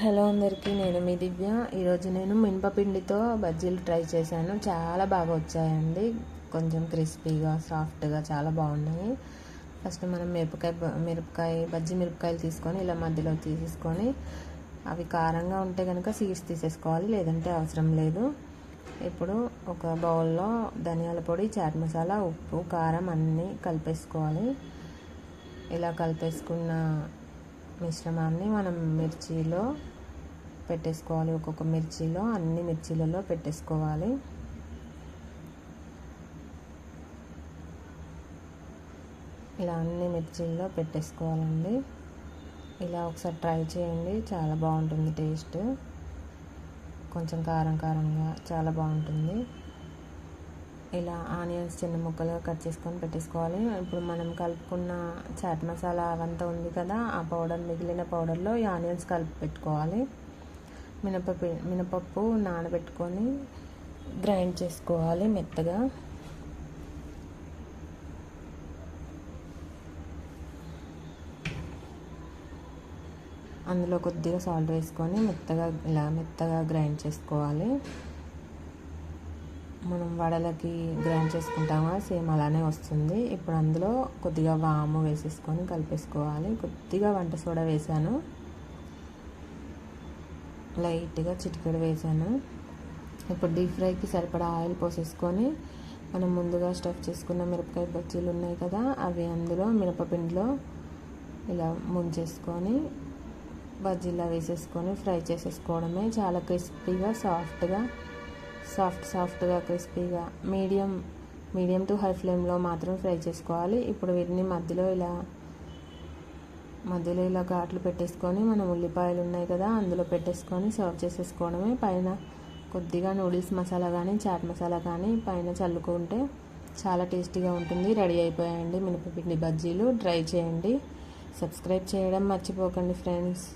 Hello అందరికీ నేను మీ దివ్య. ఈరోజు నేను మినపపిండితో బజ్జీలు ట్రై చేశాను. చాలా బాగా వచ్చాయండి. కొంచెం క్రిస్పీగా సాఫ్ట్గా చాలా బాగున్నాయి. ఫస్ట్ మనం మిరపకాయ మిరపకాయ బజ్జీ మిరపకాయలు తీసుకొని ఇలా మధ్యలో తీసేసుకొని అవి కారంగా ఉంటే కనుక సీడ్స్ తీసేసుకోవాలి లేదంటే అవసరం లేదు. ఇప్పుడు ఒక బౌల్లో ధనియాల పొడి చాట్ మసాలా ఉప్పు కారం అన్నీ కలిపేసుకోవాలి. ఇలా కలిపేసుకున్న మిశ్రమాన్ని మనం మిర్చిలో పెట్టేసుకోవాలి. ఒక్కొక్క మిర్చిలో అన్ని మిర్చీలలో పెట్టేసుకోవాలి. ఇలా అన్ని మిర్చీల్లో పెట్టేసుకోవాలండి. ఇలా ఒకసారి ట్రై చేయండి. చాలా బాగుంటుంది టేస్ట్. కొంచెం కారం కారంగా చాలా బాగుంటుంది. ఇలా ఆనియన్స్ చిన్న ముక్కలుగా కట్ చేసుకొని పెట్టేసుకోవాలి. ఇప్పుడు మనం కలుపుకున్న చాట్ మసాలా అవంతా ఉంది కదా ఆ పౌడర్ మిగిలిన పౌడర్లో ఈ ఆనియన్స్ కలిపి పెట్టుకోవాలి. మినపప్పు మినపప్పు నానబెట్టుకొని గ్రైండ్ చేసుకోవాలి మెత్తగా. అందులో కొద్దిగా సాల్ట్ వేసుకొని మెత్తగా ఇలా మెత్తగా గ్రైండ్ చేసుకోవాలి. మనం వడలకి గ్రైండ్ చేసుకుంటామా? సేమ్ అలానే వస్తుంది. ఇప్పుడు అందులో కొద్దిగా వాము వేసేసుకొని కలిపేసుకోవాలి. కొద్దిగా వంట సోడా వేసాను. లైట్గా చిటికెడు వేసాను. ఇప్పుడు డీప్ ఫ్రైకి సరిపడా ఆయిల్ పోసేసుకొని మనం ముందుగా స్టఫ్ చేసుకున్న మిరపకాయ బజ్జీలు ఉన్నాయి కదా అవి అందులో మిరపపిండిలో ఇలా ముంచేసుకొని బజ్జీలా వేసేసుకొని ఫ్రై చేసేసుకోవడమే. చాలా క్రిస్పీగా సాఫ్ట్గా సాఫ్ట్ సాఫ్ట్గా క్రిస్పీగా మీడియం మీడియం టు హై ఫ్లేమ్లో మాత్రం ఫ్రై చేసుకోవాలి. ఇప్పుడు వీటిని మధ్యలో ఇలా మధ్యలో ఇలా ఘాట్లు పెట్టేసుకొని మనం ఉల్లిపాయలు ఉన్నాయి కదా అందులో పెట్టేసుకొని సర్వ్ చేసేసుకోవడమే. పైన కొద్దిగా నూడిల్స్ మసాలా కానీ చాట్ మసాలా కానీ పైన చల్లుకుంటే చాలా టేస్టీగా ఉంటుంది. రెడీ అయిపోయాయండి మినపపిండి బజ్జీలు. ట్రై చేయండి. సబ్స్క్రైబ్ చేయడం మర్చిపోకండి ఫ్రెండ్స్.